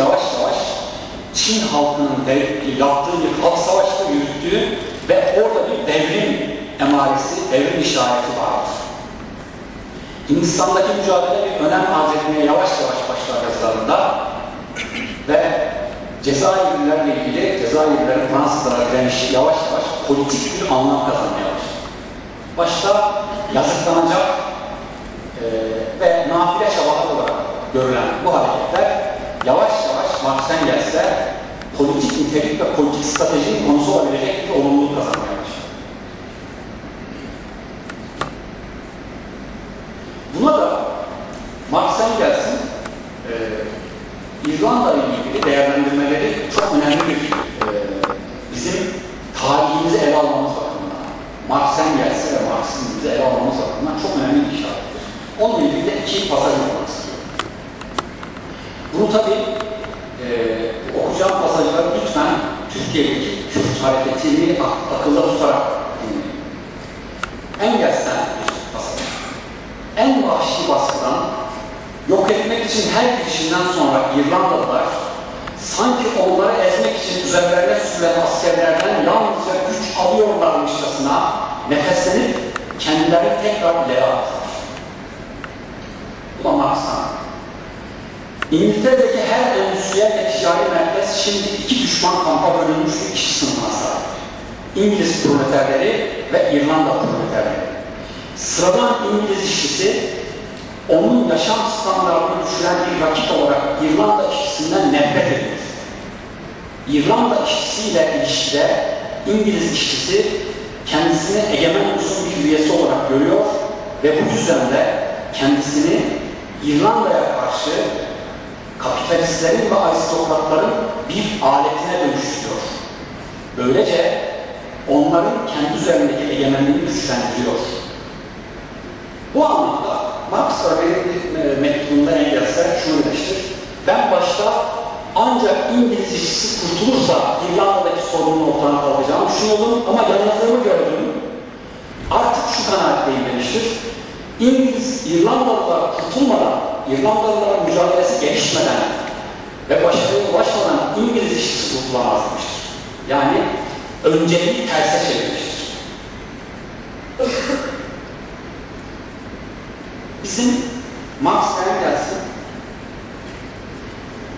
yavaş yavaş Çin halkının yaptığı bir halk savaşta yürüttüğü ve orada bir devrim emaresi, devrim işareti vardır. Hindistan'daki mücadele bir önem arz etmeye yavaş yavaş başlar yazılarında ve Cezayirlilerle ilgili Cezayirlilerin Fransızlara direnişi yavaş yavaş politik bir anlam kazanmaya başlar. Başta yazıklanacak e, ve nafile çabalar olarak görülen bu hareketler yavaş Marx'tan gelse politik nitelik ve politik stratejinin konusu olabilecek bir olumluluk kazanmaya başlar. Buna da Marx Engels'in e, İrlanda ile ilgili değerlendirmeleri çok önemli bir e, bizim tarihimizi ele almamız bakımından, Marx Engels'i ve Marksizmimizi ele almamız bakımından çok önemli bir işarettir. Onunla ilgili de iki pasaj okumak istiyorum. Bunu tabi e, okuyacağım pasajları lütfen Türkiye'deki Kürt hareketini ak akılda tutarak dinleyin. Engels'ten bir pasaj. En vahşi baskıdan yok etmek için her gidişinden sonra İrlandalılar sanki onları ezmek için üzerlerine sürülen askerlerden yalnızca güç alıyorlarmışçasına nefeslenip kendilerini tekrar ileri attılar. Bu. İngiltere'deki her endüstriyel ve ticari merkez şimdi iki düşman kampa bölünmüş bir kişi sınıfına. İngiliz proleterleri ve İrlanda proleterleri. Sıradan İngiliz işçisi onun yaşam standartını düşüren bir rakip olarak İrlanda işçisinden nefret ediyor. İrlanda işçisiyle ilişkide İngiliz işçisi kendisini egemen ulusun bir üyesi olarak görüyor ve bu yüzden de kendisini İrlanda'ya karşı kapitalistlerin ve aristokratların bir aletine dönüştürüyor. Böylece onların kendi üzerindeki egemenliğini güçlendiriyor. Bu anlamda Marx Örneğin mektubunda Engels'e şunu demiştir. Ben başta ancak İngiliz işçisi kurtulursa İrlanda'daki sorunun ortadan kalkacağını düşünüyordum ama yanıldığımı gördüm. Artık şu kanaatteyim demiştir. İngiliz, İrlandalılar kurtulmadan, İrlandalıların mücadelesi gelişmeden ve başarıya ulaşmadan İngiliz işçisi kurtulamaz demiştir. Yani önceliği terse çevirmiştir. Bizim Marx ve Engels'in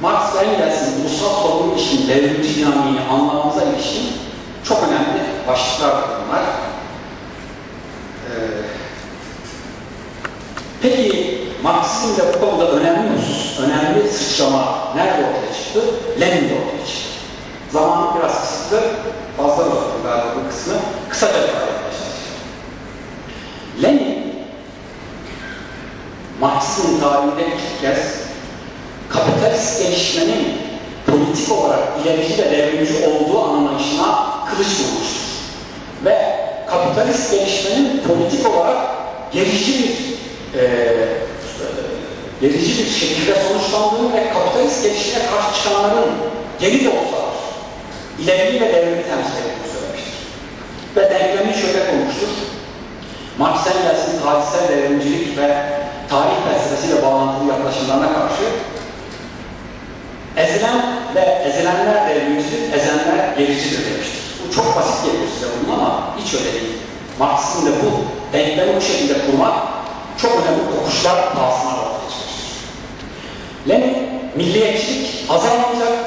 Marx ve Engels'in ulusal sorunun için devrimci dinamiğini anlamamıza ilişkin çok önemli başlıklar bunlar. Ee, peki Marksizmde bu konuda önemli husus, önemli sıçrama nerede ortaya çıktı? Lenin'de ortaya çıktı. Zamanı biraz kısıtlı, fazla uzattım galiba bu kısmı. Kısaca ifade etmeye çalışacağım. Lenin Marx'ın tarihinde ilk kez kapitalist gelişmenin politik olarak ilerici ve devrimci olduğu anlayışına kılıç vurmuştur. Ve kapitalist gelişmenin politik olarak gerici bir e, gerici bir şekilde sonuçlandığını ve kapitalist gelişmeye karşı çıkanların geri de olsalar ilerici ve devrimi temsil ettiğini söylemiştir. Ve denklemi şöyle konmuştur. Marx Engels'in tarihsel devrimcilik ve tarih felsefesiyle bağlantılı yaklaşımlarına karşı ezilen ve ezilenler devrimcidir, ezenler gericidir demiştir. Bu çok basit geliyor size bunun ama hiç öyle değil. Marx'ın da bu denklemi bu şekilde kurmak çok önemli kokuşlar pahasına ortaya çıkmıştır. Lenin milliyetçilik azalmayacak,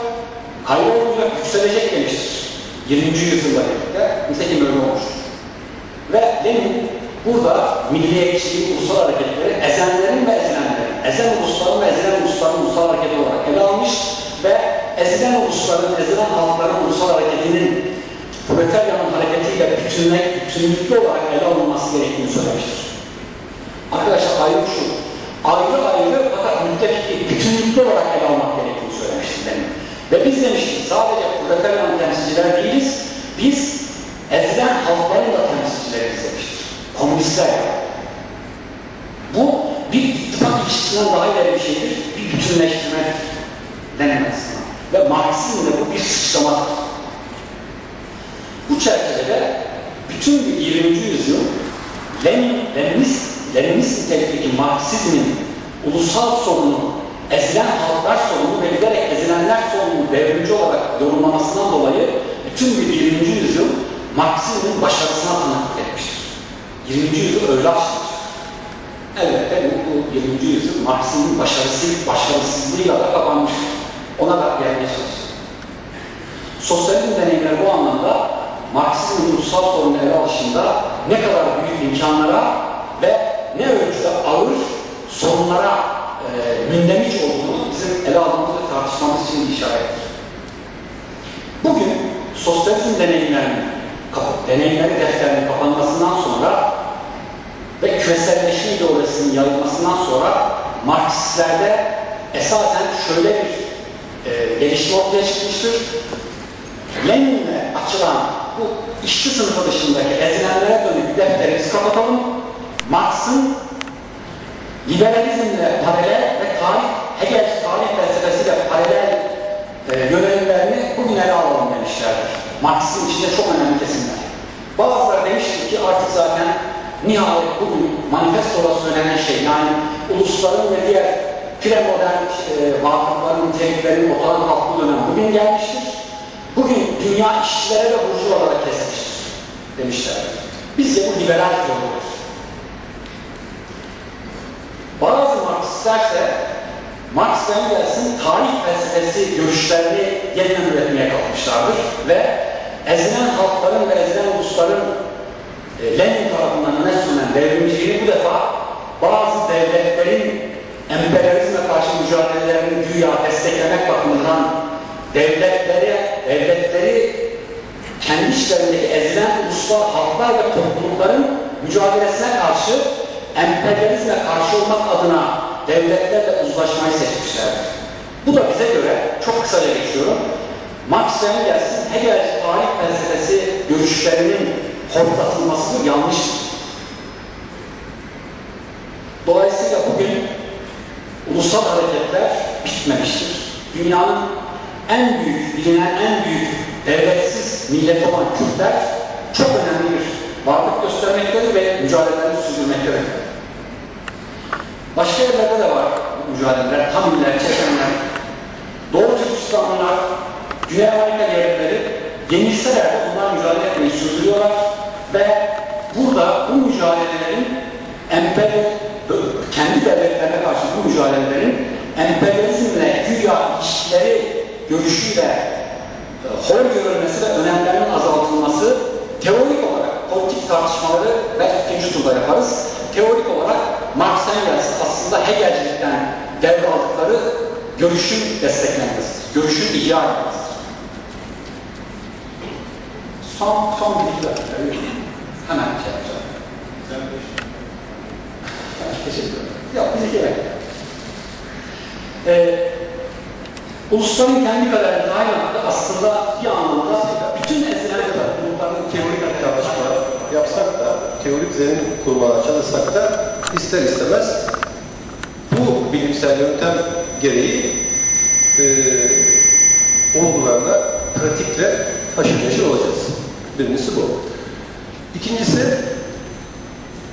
kaybolmayacak, yükselecek demiştir. 20. yüzyılda birlikte, nitekim öyle olmuştur. Ve Lenin burada milliyetçiliği, ulusal hareketleri ezenlerin ve ezilenlerin, ezen ulusların ezilen ulusların ulusal hareketi olarak ele almış ve ezilen ulusların, ezilen halkların ulusal hareketinin proletaryanın hareketiyle bütünlük, bütünlüklü olarak ele alınması gerektiğini söylemiştir. Arkadaşlar ayrı şu, ayrı ayrı fakat müttefik bütünlüklü olarak ele almak gerektiğini söylemiştir Lenin. Ve biz demiştik sadece proletaryanın temsilciler değiliz, biz ezilen halkların da temsilcileriz demiştir. Komünistler Bu açısından daha ileri bir şeydir. Bir bütünleştirme denemez. Ve Marx'ın da bu bir sıçramadır. Bu çerçevede bütün bir 20. yüzyıl Lenin, Leninist, Leninist nitelikteki Marksizmin ulusal sorunu, ezilen halklar sorunu ve giderek ezilenler sorunu devrimci olarak yorumlamasından dolayı bütün bir 20. yüzyıl Marksizmin başarısına tanıklık etmiştir. 20. yüzyıl öyle açtır. Elbette bu 20. yüzyıl Marksizmin başarısı, başarısızlığıyla da kapanmıştır. Ona da gelmeye çalıştım. Sosyalizm deneyimleri bu anlamda Marksizmin ulusal sorunu ele alışında ne kadar büyük imkanlara ve ne ölçüde ağır sorunlara e, mündemiç olduğunu bizim ele aldığımız ve tartışmamız için işarettir. Bugün sosyalizm deneyimlerinin, deneyimleri defterinin kapanmasından sonra ve küreselleşme ideolojisinin yayılmasından sonra Marksistlerde esasen şöyle bir e, gelişme ortaya çıkmıştır. Lenin'le açılan bu işçi sınıfı dışındaki ezilenlere dönük defterimizi kapatalım. Marx'ın liberalizmle paralel ve tarih, Hegel tarih felsefesiyle paralel e, yönelimlerini bugün ele alalım demişlerdir. Marx'ın içinde çok önemli kesimler. Bazıları demiştir ki artık zaten nihayet bugün manifestoda söylenen şey yani ulusların ve diğer premodern e, vakıfların, niteliklerin ortadan kalktığı dönem bugün gelmiştir. Bugün dünya işçilere ve burjuvalara kesmiştir demişler. Bizce bu liberal teoridir. Bazı Marksistlerse Marx ve Engels'in tarih felsefesi görüşlerini yeniden üretmeye kalkmışlardır ve ezilen halkların ve ezilen ulusların e, Lenin tarafından devrimciliğini bu defa bazı devletlerin emperyalizme karşı mücadelelerini güya desteklemek bakımından devletleri, devletleri kendi işlerindeki ezilen uluslar, halklar ve toplulukların mücadelesine karşı emperyalizme karşı olmak adına devletlerle uzlaşmayı seçmişlerdir. Bu da bize göre, çok kısaca geçiyorum, Marx ve Engels'in Hegel tarih felsefesi görüşlerinin hortlatılmasıdır, yanlıştır. Dolayısıyla bugün ulusal hareketler bitmemiştir. Dünyanın en büyük, bilinen en büyük devletsiz millet olan Kürtler çok önemli bir varlık göstermektedir ve mücadelelerini sürdürmektedir. Başka yerlerde de var mücadeleler, Tamiller, Çeçenler, Doğu Türkistanlılar, Güney Amerika devletleri yenilseler de bunlar mücadele etmeyi sürdürüyorlar ve burada bu mücadelelerin emperyal, kendi devletlerine karşı bu mücadelelerin görüşüyle e, hor görülmesi ve önemlerinin azaltılması teorik olarak politik tartışmaları belki ikinci turda yaparız. Teorik olarak Marx Engels aslında Hegelcilikten devraldıkları görüşün desteklenmesidir. Görüşün ihya edilmesidir. Son, son bir dakika. Hemen şey yapacağım. Teşekkür ederim. Yok, bize gerek. Ee, Ulusların kendi kaderine Tayland'da aslında bir anlamda bütün ezilen grupların teorik tartışma yapsak da, teorik zemin kurmaya çalışsak da ister istemez bu bilimsel yöntem gereği e, olgularla, pratikle haşır neşir olacağız. Birincisi bu. İkincisi,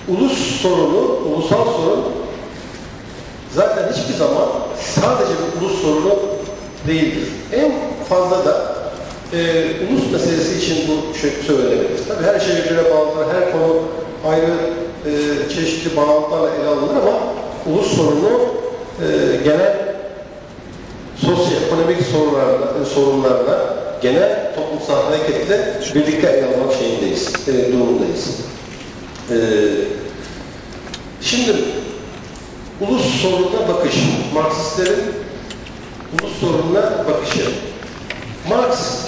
ulus sorunu, ulusal sorun zaten hiçbir zaman sadece bir ulus sorunu değildir. En fazla da e, ulus meselesi için bu şey söylenebilir. Tabii her şey birbirine bağlıdır, her konu ayrı e, çeşitli bağlantılarla ele alınır ama ulus sorunu e, genel sosyoekonomik sorunlarla, e, sorunlarla genel toplumsal hareketle birlikte ele almak şeyindeyiz, e, durumundayız. E, şimdi ulus sorununa bakış, Marksistlerin ulus sorununa bakışı. Marx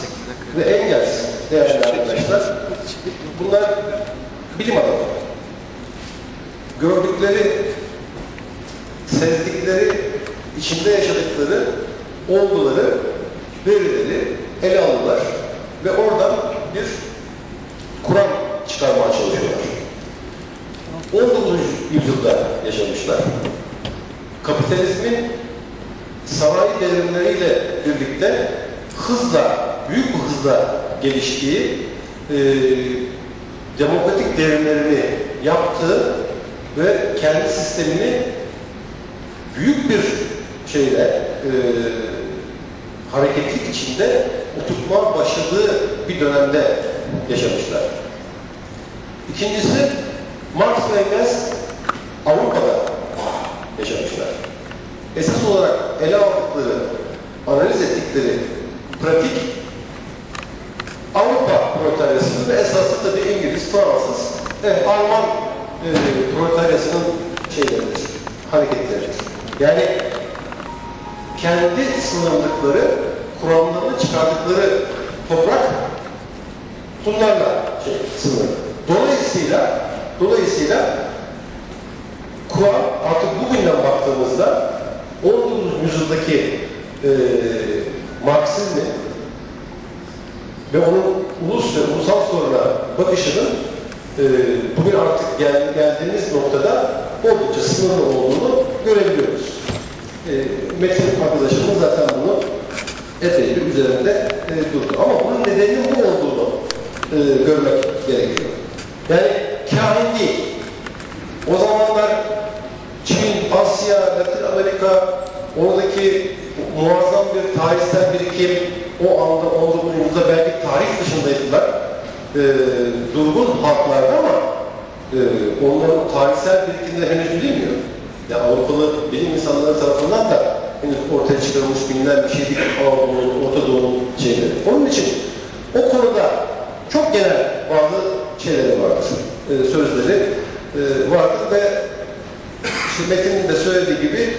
ve Engels değerli arkadaşlar, bunlar bilim adamı. Gördükleri, sezdikleri, içinde yaşadıkları olguları, verileri ele alırlar ve oradan bir Kur'an çıkarmaya çalışıyorlar. 19. yüzyılda yaşamışlar. Kapitalizmin sanayi devrimleriyle birlikte hızla, büyük bir hızla geliştiği e, demokratik devrimlerini yaptığı ve kendi sistemini büyük bir şeyle e, hareketlik içinde oturtma başladığı bir dönemde yaşamışlar. İkincisi, Marx ve Engels Avrupa'da. Esas olarak ele aldıkları, analiz ettikleri pratik Avrupa proletaryasının ve esasında tabii İngiliz, Fransız ve Alman e, proletaryasının şeyleridir, hareketleridir. Yani kendi sınırlıkları, kuramlarını çıkardıkları toprak bunlarla şey, sınırlı. Dolayısıyla dolayısıyla Kur'an artık bugünden baktığımızda 19. yüzyıldaki e, Marksizmi ve onun ulus ve ulusal soruna bakışının e, bugün artık gel, geldiğimiz noktada oldukça sınırlı olduğunu görebiliyoruz. E, Metin arkadaşımız zaten bunu epey bir üzerinde e, durdu. Ama bunun nedeninin bu olduğunu e, görmek gerekiyor. Yani kahin değil. O zamanlar Çin, Asya, Latin Amerika, oradaki muazzam bir tarihsel birikim, o anda 19. yüzyılda belki tarih dışındaydılar. E, durgun halklardı ama e, onların tarihsel birikimleri henüz bilinmiyor. Yani Avrupalı bilim insanları tarafından da henüz ortaya çıkarılmış bilinen bir şey değil. Anadolu'nun, Orta Doğu'nun şeyleri. Onun için o konuda çok genel bazı şeyleri vardır, e, sözleri e, vardır ve işte Metin'in de söylediği gibi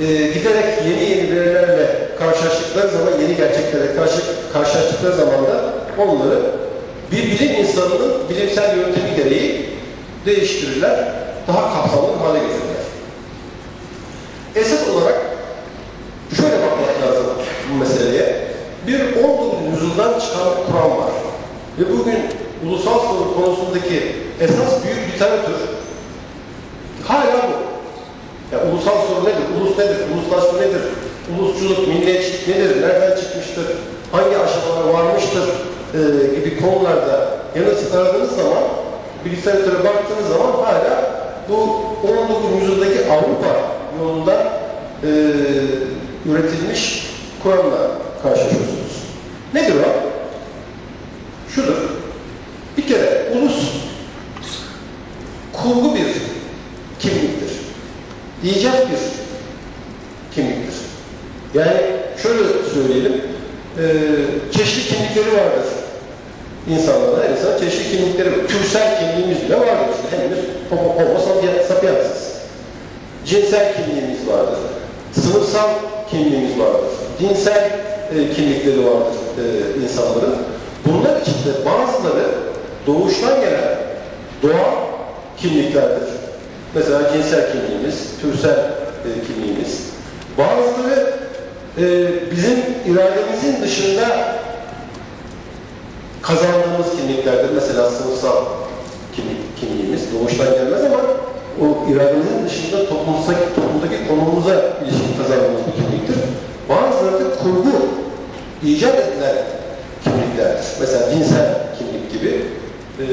e, giderek yeni yeni verilerle karşılaştıkları zaman, yeni gerçeklere karşı, karşılaştıkları zaman da onları bir bilim insanının bilimsel yöntemi gereği değiştirirler, daha kapsamlı hale getirirler. Esas olarak şöyle bakmak lazım bu meseleye. Bir 19. yüzyıldan çıkan Kur'an var. Ve bugün ulusal sorun konusundaki esas büyük literatür hala bu. Yani ulusal sorun nedir? Ulus nedir? Uluslaşma nedir? Ulusçuluk, milliyetçilik nedir? Nereden çıkmıştır? Hangi aşamalara varmıştır? Ee, gibi konularda yanıt aradığınız zaman, bir literatüre baktığınız zaman hala bu 19. yüzyıldaki Avrupa yolunda e, üretilmiş Kur'an'la karşılaşıyorsunuz. Nedir o? Şudur. Bir kere ulus kurgu bir kimliktir. İcat bir kimliktir. Yani şöyle söyleyelim, e, çeşitli kimlikleri vardır insanlarda. Her insan çeşitli kimlikleri var. Türsel kimliğimiz bile vardır. İşte hepimiz homo, homo sapiens'iz. Cinsel kimliğimiz vardır. Sınıfsal kimliğimiz vardır. Dinsel e, kimlikleri vardır e, insanların. Bunlar içinde bazıları doğuştan gelen doğal kimliklerdir. Mesela cinsel kimliğimiz, türsel e, kimliğimiz. Bazıları e, bizim irademizin dışında kazandığımız kimliklerdir. Mesela sınıfsal kimlik, kimliğimiz doğuştan gelmez ama o irademizin dışında toplumdaki, toplumdaki konumumuza ilişkin kazandığımız bir kimliktir. Da kurgu, icat edilen kimliklerdir. Mesela dinsel kimlik gibi, e,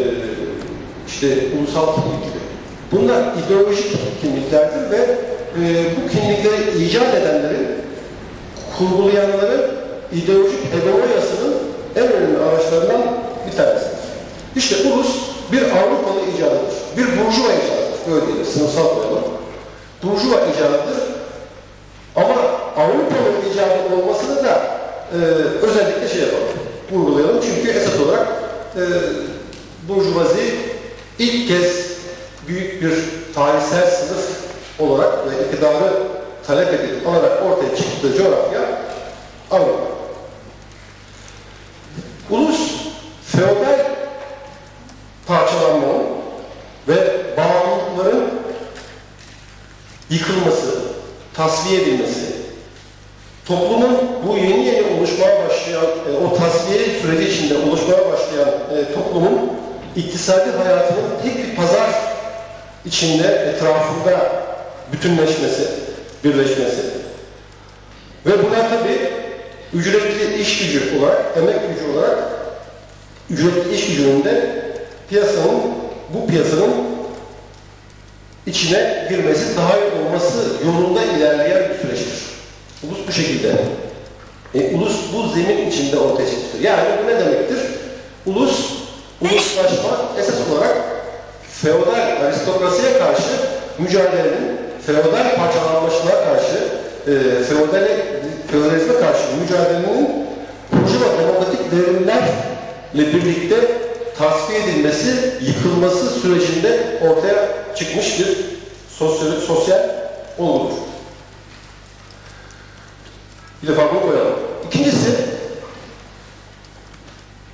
işte ulusal kimlik gibi. Bunlar ideolojik kimliklerdir ve e, bu kimlikleri icat edenlerin, kurgulayanların ideolojik hegemonyasının en önemli araçlarından bir tanesidir. İşte ulus bir Avrupalı icadıdır. Bir burjuva icadıdır. Böyle değil, sınıfsal koyalım. Burjuva icadıdır. Ama Avrupalı icadı olmasını da e, özellikle şey yapalım, vurgulayalım. Çünkü esas olarak e, burjuvazi ilk kez büyük bir tarihsel sınıf olarak ve iktidarı talep edilip alarak ortaya çıktığı coğrafya Avrupa. Ulus, feodal parçalanmanın ve bağımlılıkların yıkılması, tasfiye edilmesi, toplumun bu yeni başlayan, e, o tasfiye süreci içinde oluşmaya başlayan e, toplumun iktisadi hayatının tek bir pazar içinde, etrafında bütünleşmesi, birleşmesi. Ve buna tabi ücretli iş gücü olarak, emek gücü olarak ücretli iş gücünün de piyasanın, bu piyasanın içine girmesi, daha iyi olması yolunda ilerleyen bir süreçtir. Ulus bu şekilde. E, ulus bu zemin içinde ortaya çıkmıştır. Yani bu ne demektir? Ulus uluslaşma esas olarak feodal aristokrasiye karşı mücadelenin, feodal parçalanmışlığa karşı, e, feodale, feodalizme karşı mücadelenin burjuva demokratik devrimlerle birlikte tasfiye edilmesi, yıkılması sürecinde ortaya çıkmış bir sosyal, sosyal olgudur. Bir defa bunu koyalım. İkincisi,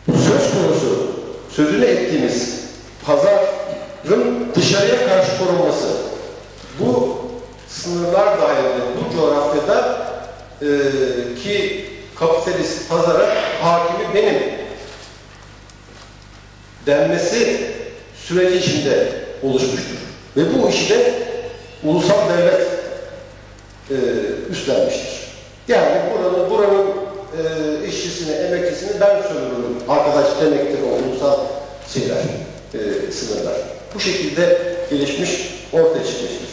söz konusu, sözünü ettiğimiz pazarın dışarıya karşı korunması. Bu sınırlar dahilinde, bu coğrafyada e, ki kapitalist pazara hakimi benim denmesi süreci içinde oluşmuştur. Ve bu işi de ulusal devlet e, üstlenmiştir. Yani buranın, buranın e, işçisini, emekçisini ben sömürürüm. Arkadaş demektir o ulusal şeyler, e, sınırlar. Bu şekilde gelişmiş, ortaya çıkmıştır.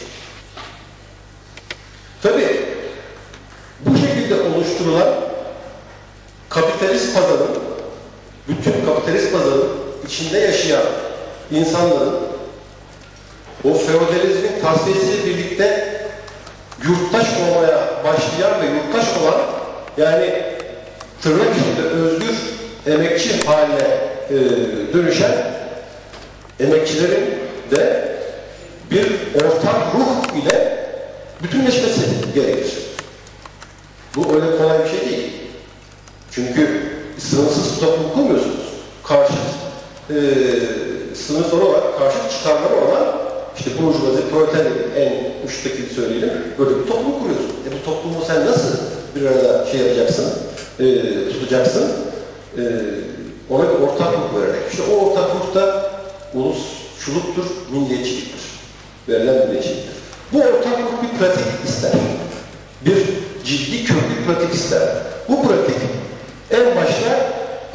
Tabii bu şekilde oluşturulan kapitalist pazarın, bütün kapitalist pazarın içinde yaşayan insanların o feodalizmin tasfiyesiyle birlikte yurttaş olmaya başlayan ve yurttaş olan yani tırnak içinde özgür emekçi haline e, dönüşen emekçilerin de bir ortak ruh ile bütünleşmesi gerekir. Bu öyle kolay bir şey değil. Çünkü sınırsız toplum kurmuyorsunuz. Karşıt e, sınıfları olarak, karşıt çıkarları olan işte burjuvazi, proletarya en uçtaki söyleyelim. Böyle bir toplum kuruyorsun. E bu toplumu sen nasıl bir arada şey yapacaksın, e, tutacaksın? E, ona bir ortaklık vererek. İşte o ortaklıkta ulusçuluktur, milliyetçiliktir. Verilen milliyetçiliktir. Bu ortaklık bir pratik ister. Bir ciddi köklü pratik ister. Bu pratik en başta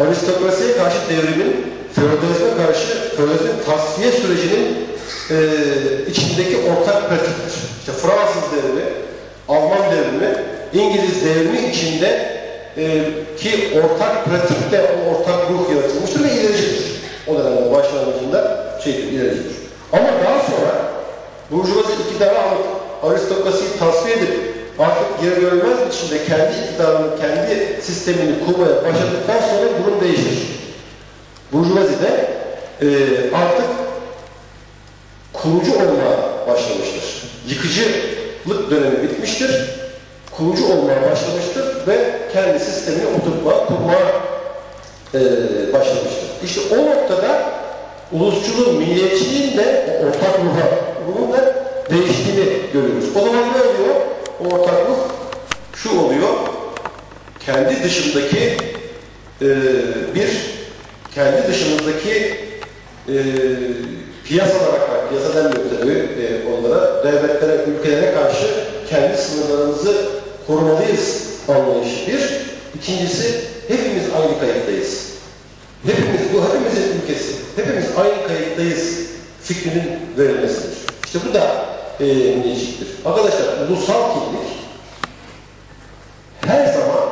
aristokrasiye karşı devrimin, feodalizme karşı feodalizmin tasfiye sürecinin e, içindeki ortak pratiktir. İşte Fransız devrimi, Alman devrimi, İngiliz devrimi içinde e, ki ortak pratikte o ortak ruh yaratılmıştır ve ilericidir. O dönemde başlangıcında şeydir, ilericidir. Ama daha sonra Burjuvazi iktidarı alıp aristokrasiyi tasfiye edip artık geri dönmez biçimde kendi iktidarını, kendi sistemini kurmaya başladıktan sonra durum değişir. Burjuvazi de e, artık kurucu olmaya başlamıştır. Yıkıcılık dönemi bitmiştir. Kurucu olmaya başlamıştır ve kendi sistemini oturtma, kurmaya e, başlamıştır. İşte o noktada ulusçuluğun, milliyetçiliğin de ortak ruha, ruhun da değiştiğini görüyoruz. O zaman ne oluyor? O ortak ruh şu oluyor. Kendi dışındaki e, bir, kendi dışımızdaki e, piyasalara, piyasa denmiyor tabii e, onlara, devletlere, ülkelere karşı kendi sınırlarımızı korumalıyız anlayışı bir. İkincisi, hepimiz aynı kayıttayız. Hepimiz, bu hepimizin ülkesi. Hepimiz aynı kayıttayız fikrinin verilmesidir. İşte bu da e, milliyetçiliktir. Arkadaşlar, ulusal kimlik her zaman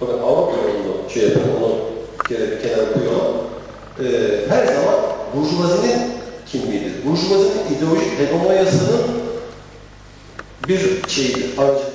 bakın Avrupa yolunu şey yapalım, onu kere kenara koyalım. E, her zaman burjuvazinin kimliğidir. Burjuvazinin ideolojik hegemonyasının bir şeyidir, aracı